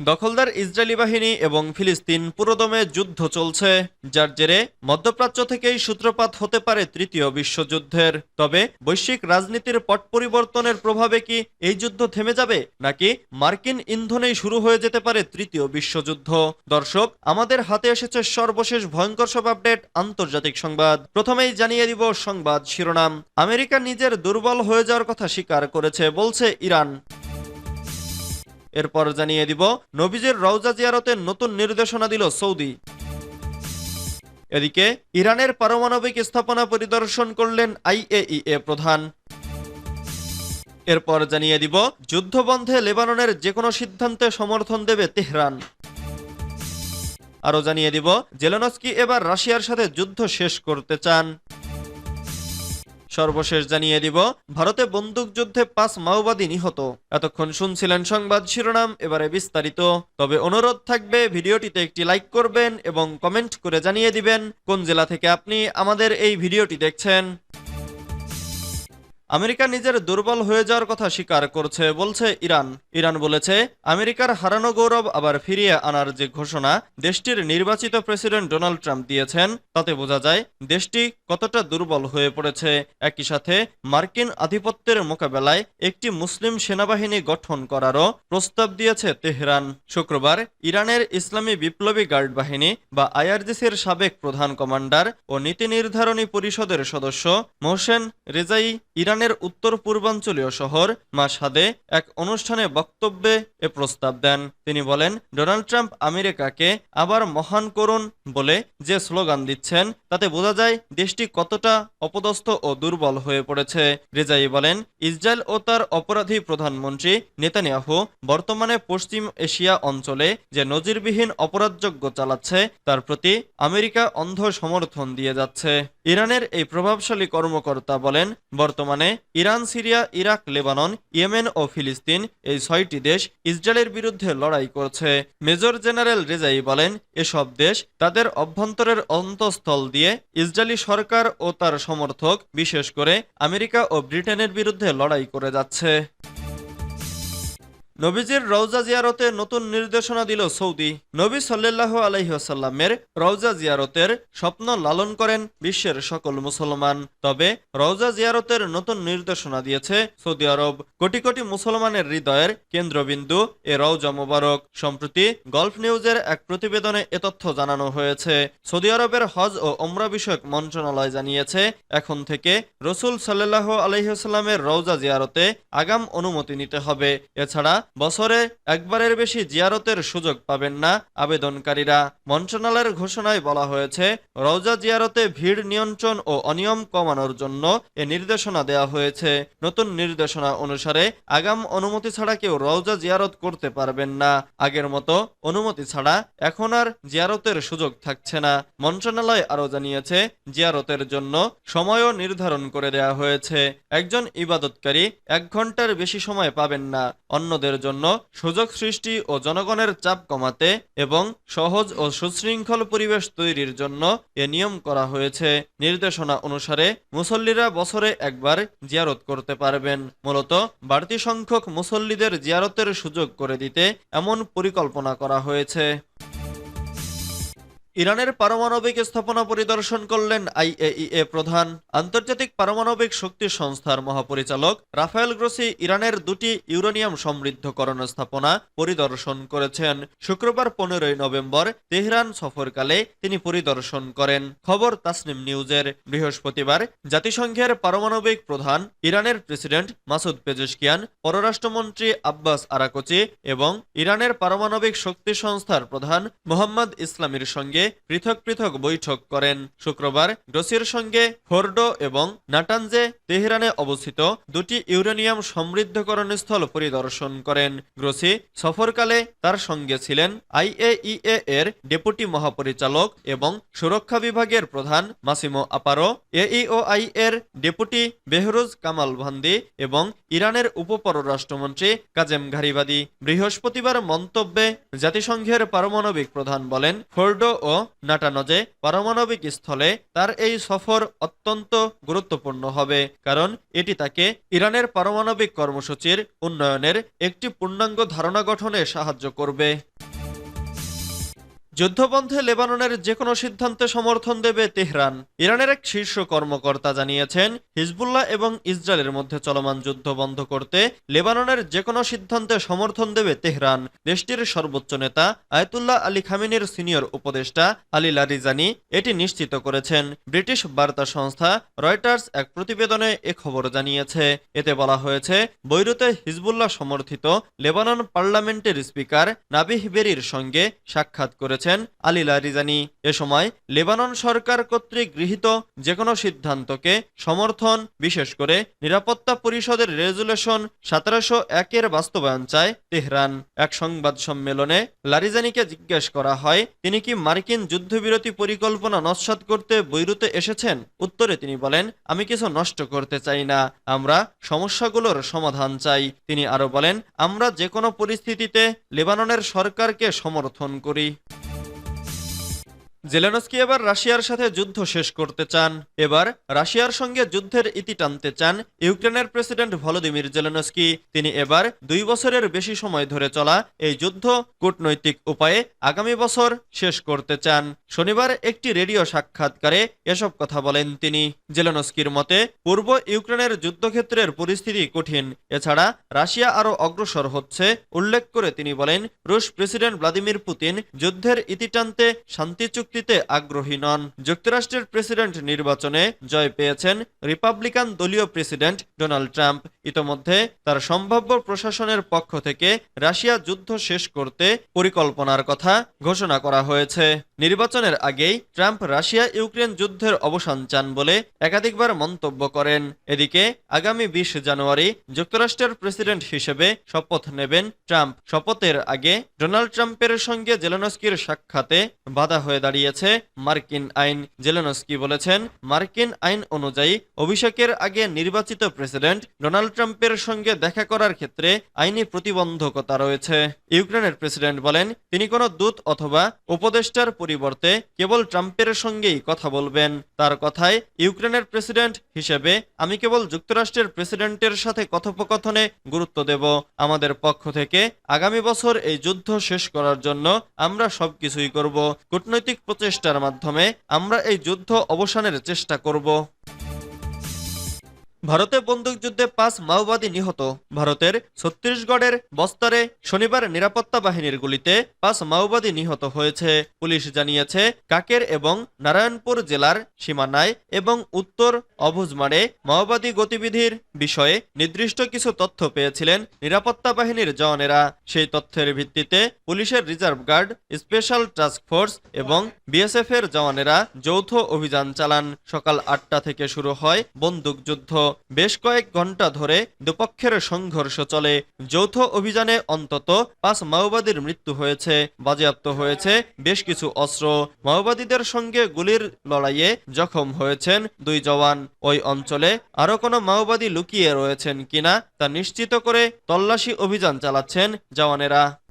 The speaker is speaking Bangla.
দখলদার ইসরায়েলি বাহিনী এবং ফিলিস্তিন পুরোদমে যুদ্ধ চলছে, যার জেরে মধ্যপ্রাচ্য থেকেই সূত্রপাত হতে পারে তৃতীয় বিশ্বযুদ্ধের। তবে বৈশ্বিক রাজনীতির পট পরিবর্তনের প্রভাবে কি এই যুদ্ধ থেমে যাবে, নাকি মার্কিন ইন্ধনেই শুরু হয়ে যেতে পারে তৃতীয় বিশ্বযুদ্ধ? দর্শক, আমাদের হাতে এসেছে সর্বশেষ ভয়ঙ্কর সব আপডেট, আন্তর্জাতিক সংবাদ। প্রথমেই জানিয়ে দিব সংবাদ শিরোনাম। আমেরিকা নিজের দুর্বল হয়ে যাওয়ার কথা স্বীকার করেছে, বলছে ইরান। এরপর জানিয়ে দিব, নবীজের রওজা জিয়ারতের নতুন নির্দেশনা দিল সৌদি। এদিকে, ইরানের পারমাণবিক স্থাপনা পরিদর্শন করলেন আইএইএ প্রধান। এরপর জানিয়ে দিব, যুদ্ধবন্ধে লেবাননের যে কোনো সিদ্ধান্তে সমর্থন দেবে তেহরান। আরও জানিয়ে দিব, জেলেনস্কি এবার রাশিয়ার সাথে যুদ্ধ শেষ করতে চান। সর্বশেষ জানিয়ে দিব, ভারতে বন্দুকযুদ্ধে পাঁচ মাওবাদী নিহত। এতক্ষণ শুনছিলেন সংবাদ শিরোনাম, এবারে বিস্তারিত। তবে অনুরোধ থাকবে, ভিডিওটিতে একটি লাইক করবেন এবং কমেন্ট করে জানিয়ে দিবেন কোন জেলা থেকে আপনি আমাদের এই ভিডিওটি দেখছেন। আমেরিকা নিজের দুর্বল হয়ে যাওয়ার কথা স্বীকার করছে, বলছে ইরান। ইরান বলেছে, আমেরিকার হারানো গৌরব আবার ফিরিয়ে আনার যে ঘোষণা দেশটির নির্বাচিত প্রেসিডেন্ট ডোনাল্ড ট্রাম্প দিয়েছেন, তাতে বোঝা যায় দেশটি কতটা দুর্বল হয়ে পড়েছে। একই সাথে, মার্কিন আধিপত্যের মোকাবেলায় একটি মুসলিম সেনাবাহিনী গঠন করারও প্রস্তাব দিয়েছে তেহরান। শুক্রবার, ইরানের ইসলামী বিপ্লবী গার্ড বাহিনী বা আইআরজিসির সাবেক প্রধান কমান্ডার ও নীতি নির্ধারণী পরিষদের সদস্য মোহসেন রেজাই ইরানের উত্তর পূর্বাঞ্চলীয় শহর মাসাদে এক অনুষ্ঠানে বক্তব্যে এ প্রস্তাব দেন। তিনি বলেন, ডোনাল্ড ট্রাম্প আমেরিকাকে আবার মহান করুন বলে যে স্লোগান দিচ্ছেন, তাতে বোঝা যায় দেশটি কতটা অপদস্থ ও দুর্বল হয়ে পড়েছে। রেজাই বলেন, ইসরায়েল ও তার অপরাধী প্রধানমন্ত্রী নেতানিয়াহু বর্তমানে পশ্চিম এশিয়া অঞ্চলে যে নজিরবিহীন অপরাধযোগ্য চালাচ্ছে, তার প্রতি আমেরিকা অন্ধ সমর্থন দিয়ে যাচ্ছে। ইরানের এই প্রভাবশালী কর্মকর্তা বলেন, বর্তমানে Iran, Syria, Iraq, Lebanon, Yemen ও ফিলিস্তিন এই ছয়টি দেশ ইসরায়েলের বিরুদ্ধে লড়াই করছে। মেজর জেনারেল রেজাই বলেন, এসব দেশ তাদের অভ্যন্তরের অন্তঃস্থল দিয়ে ইসরায়েলি সরকার ও তার সমর্থক, বিশেষ করে আমেরিকা ও ব্রিটেনের বিরুদ্ধে লড়াই করে যাচ্ছে। নবীজির রওজা জিয়ারতে নতুন নির্দেশনা দিল সৌদি। নবী সাল্লাহ আলহিহাসাল্লামের রওজা জিয়ারতের স্বপ্ন লালন করেন বিশ্বের সকল মুসলমান। তবে রওজা জিয়ারতের নতুন নির্দেশনা দিয়েছে সৌদি আরব। কোটি কোটি মুসলমানের হৃদয়ের কেন্দ্রবিন্দু এ রওজা মোবারক। সম্প্রতি গল্ফ নিউজের এক প্রতিবেদনে এ তথ্য জানানো হয়েছে। সৌদি আরবের হজ ও ওমরা বিষয়ক মন্ত্রণালয় জানিয়েছে, এখন থেকে রসুল সাল্লাহ আলহিহাস্লামের রওজা জিয়ারতে আগাম অনুমতি নিতে হবে। এছাড়া বছরে একবারের বেশি জিয়ারতের সুযোগ পাবেন না আবেদনকারীরা। মন্ত্রণালয়ের ঘোষণায় বলা হয়েছে, রওজা জিয়ারতে ভিড় নিয়ন্ত্রণ ও অনিয়ম কমানোর জন্য এ নির্দেশনা দেওয়া হয়েছে। নতুন নির্দেশনা অনুসারে আগাম অনুমতি ছাড়া কেউ রওজা জিয়ারত করতে পারবেন না। আগের মতো অনুমতি ছাড়া এখন আর জিয়ারতের সুযোগ থাকছে না। মন্ত্রণালয় আরও জানিয়েছে, জিয়ারতের জন্য সময়ও নির্ধারণ করে দেওয়া হয়েছে। একজন ইবাদতকারী এক ঘণ্টার বেশি সময় পাবেন না, অন্যদের জন্য সুযোগ সৃষ্টি ও জনগণের চাপ কমাতে এবং সহজ ও সুশৃঙ্খল পরিবেশ তৈরির জন্য এ নিয়ম করা হয়েছে। নির্দেশনা অনুসারে মুসল্লিরা বছরে একবার জিয়ারত করতে পারবেন। মূলত বাড়তি সংখ্যক মুসল্লিদের জিয়ারতের সুযোগ করে দিতে এমন পরিকল্পনা করা হয়েছে। ইরানের পারমাণবিক স্থাপনা পরিদর্শন করলেন আইএইএ প্রধান আন্তর্জাতিক পারমাণবিক শক্তি সংস্থার মহাপরিচালক রাফায়েল গ্রোসি ইরানের দুটি ইউরেনিয়াম সমৃদ্ধকরণ স্থাপনা পরিদর্শন করেছেন। শুক্রবার পনেরোই নভেম্বর তেহরান সফরকালে তিনি পরিদর্শন করেন। খবর তাসনিম নিউজের। বৃহস্পতিবার জাতিসংঘের পারমাণবিক প্রধান ইরানের প্রেসিডেন্ট মাসুদ পেজেশকিয়ান, পররাষ্ট্রমন্ত্রী আব্বাস আরাকোচি এবং ইরানের পারমাণবিক শক্তি সংস্থার প্রধান মোহাম্মদ ইসলামীর সঙ্গে পৃথক পৃথক বৈঠক করেন। শুক্রবার গ্রোসির সঙ্গে ফোর্ডো এবং নাটানজে তেহরানে অবস্থিত দুটি ইউরেনিয়াম সমৃদ্ধকরণ স্থল পরিদর্শন করেন। গ্রোসি সফরকালে তার সঙ্গে ছিলেন আইএইএ এর ডেপুটি মহাপরিচালক এবং সুরক্ষা বিভাগের প্রধান মাসিমো আপারো, এইওআই এর ডেপুটি বেহরুজ কামাল ভান্দি এবং ইরানের উপপররাষ্ট্রমন্ত্রী কাজেম ঘারিবাদী। বৃহস্পতিবার মন্তব্যে জাতিসংঘের পারমাণবিক প্রধান বলেন ফোর্ডো ও নাটানজে পারমাণবিক স্থলে তার এই সফর অত্যন্ত গুরুত্বপূর্ণ হবে, কারণ এটি তাকে ইরানের পারমাণবিক কর্মসূচির উন্নয়নের একটি পূর্ণাঙ্গ ধারণা গঠনে সাহায্য করবে। যুদ্ধবন্ধে লেবাননের যে কোনো সিদ্ধান্তে সমর্থন দেবে তেহরান। ইরানের এক শীর্ষ কর্মকর্তা জানিয়েছেন, হিজবুল্লাহ এবং ইসরায়েলের মধ্যে চলমান যুদ্ধ বন্ধ করতে লেবাননের যে কোনো সিদ্ধান্তে সমর্থন দেবে তেহরান। দেশটির সর্বোচ্চ নেতা আয়তুল্লাহ আলী খামিনের সিনিয়র উপদেষ্টা আলী লারিজানি এটি নিশ্চিত করেছেন। ব্রিটিশ বার্তা সংস্থা রয়টার্স এক প্রতিবেদনে এ খবর জানিয়েছে। এতে বলা হয়েছে, বৈরুতে হিজবুল্লাহ সমর্থিত লেবানন পার্লামেন্টের স্পিকার নাবিহ বেরির সঙ্গে সাক্ষাৎ করেছেন আলী লারিজানি। এ সময় লেবানন সরকার কর্তৃক গৃহীত যে কোনো সিদ্ধান্তকে সমর্থন, বিশেষ করে নিরাপত্তা পরিষদের রেজুলেশন সতেরোশো একের বাস্তবায়ন চায় তেহরান। এক সংবাদ সম্মেলনে লারিজানিকে জিজ্ঞেস করা হয়, তিনি কি মার্কিন যুদ্ধবিরতি পরিকল্পনা নস্বাত করতে বৈরুতে এসেছেন? উত্তরে তিনি বলেন, আমি কিছু নষ্ট করতে চাই না, আমরা সমস্যাগুলোর সমাধান চাই। তিনি আরও বলেন, আমরা যে কোনো পরিস্থিতিতে লেবাননের সরকারকে সমর্থন করি। জেলেনস্কি এবার রাশিয়ার সাথে যুদ্ধ শেষ করতে চান। এবার রাশিয়ার সঙ্গে যুদ্ধের ইতি টানতে চান ইউক্রেনের প্রেসিডেন্ট ভলোদিমির জেলেনস্কি। তিনি এবার দুই বছরের বেশি সময় ধরে চলা এই যুদ্ধ কূটনৈতিক উপায়ে আগামী বছর শেষ করতে চান। শনিবার একটি রেডিও সাক্ষাৎকারে এসব কথা বলেন তিনি। জেলেনস্কির মতে, পূর্ব ইউক্রেনের যুদ্ধক্ষেত্রের পরিস্থিতি কঠিন। এছাড়া রাশিয়া আরও অগ্রসর হচ্ছে, উল্লেখ করে তিনি বলেন, রুশ প্রেসিডেন্ট ভ্লাদিমির পুতিন যুদ্ধের ইতি টানতে শান্তি চুক্তিতে আগ্রহী নন। যুক্তরাষ্ট্রের প্রেসিডেন্ট নির্বাচনে জয় পেয়েছেন রিপাবলিকান দলীয় প্রেসিডেন্ট ডোনাল্ড ট্রাম্প। ইতোমধ্যে তার সম্ভাব্য প্রশাসনের পক্ষ থেকে রাশিয়া যুদ্ধ শেষ করতে পরিকল্পনার কথা ঘোষণা করা হয়েছে। নির্বাচনের আগেই ট্রাম্প রাশিয়া ইউক্রেন যুদ্ধের অবসান চান বলে একাধিকবার মন্তব্য করেন। এদিকে, আগামী বিশ জানুয়ারি যুক্তরাষ্ট্রের প্রেসিডেন্ট হিসেবে শপথ নেবেন ট্রাম্প। শপথের আগে ডোনাল্ড ট্রাম্পের সঙ্গে জেলেনস্কির সাক্ষাতে বাধা হয়ে দাঁড়িয়েছে মার্কিন আইন। জেলেনস্কি বলেছেন, মার্কিন আইন অনুযায়ী অভিষেকের আগে নির্বাচিত প্রেসিডেন্ট ডোনাল্ড ট্রাম্পের সঙ্গে দেখা করার ক্ষেত্রে আইনি প্রতিবন্ধকতা রয়েছে। ইউক্রেনের প্রেসিডেন্ট বলেন, তিনি কোনো দূত অথবা উপদেষ্টার পরিবর্তে কেবল ট্রাম্পের সঙ্গেই কথা বলবেন। তার কথায় ইউক্রেনের প্রেসিডেন্ট হিসেবে আমি কেবল যুক্তরাষ্ট্রের প্রেসিডেন্টের সাথে কথোপকথনে গুরুত্ব দেব। আমাদের পক্ষ থেকে আগামী বছর এই যুদ্ধ শেষ করার জন্য আমরা সবকিছুই করব। কূটনৈতিক প্রচেষ্টার মাধ্যমে আমরা এই যুদ্ধ অবসানের চেষ্টা করব। ভারতে বন্দুকযুদ্ধে পাঁচ মাওবাদী নিহত। ভারতের ছত্তিশগড়ের বস্তারে শনিবার নিরাপত্তা বাহিনীর গুলিতে পাঁচ মাওবাদী নিহত হয়েছে। পুলিশ জানিয়েছে, কাকের এবং নারায়ণপুর জেলার সীমানায় এবং উত্তর অভুজমারে মাওবাদী গতিবিধির বিষয়ে নির্দিষ্ট কিছু তথ্য পেয়েছিলেন নিরাপত্তা বাহিনীর জওয়ানেরা। সেই তথ্যের ভিত্তিতে পুলিশের reserve guard, special task force এবং বিএসএফ এর জওয়ানেরা যৌথ অভিযান চালান। সকাল আটটা থেকে শুরু হয় বন্দুকযুদ্ধ বেশ কয়েক ঘণ্টা ধরে দুপক্ষের সংঘর্ষ চলে। যৌথ অভিযানে অন্তত পাঁচ মাওবাদীর মৃত্যু হয়েছে, বাজেয়াপ্ত হয়েছে বেশ কিছু অস্ত্র। মাওবাদীদের সঙ্গে গুলির লড়াইয়ে জখম হয়েছেন দুই জওয়ান। ওই অঞ্চলে আরও কোনো মাওবাদী লুকিয়ে রয়েছেন কিনা তা নিশ্চিত করে তল্লাশি অভিযান চালাচ্ছেন জওয়ানেরা।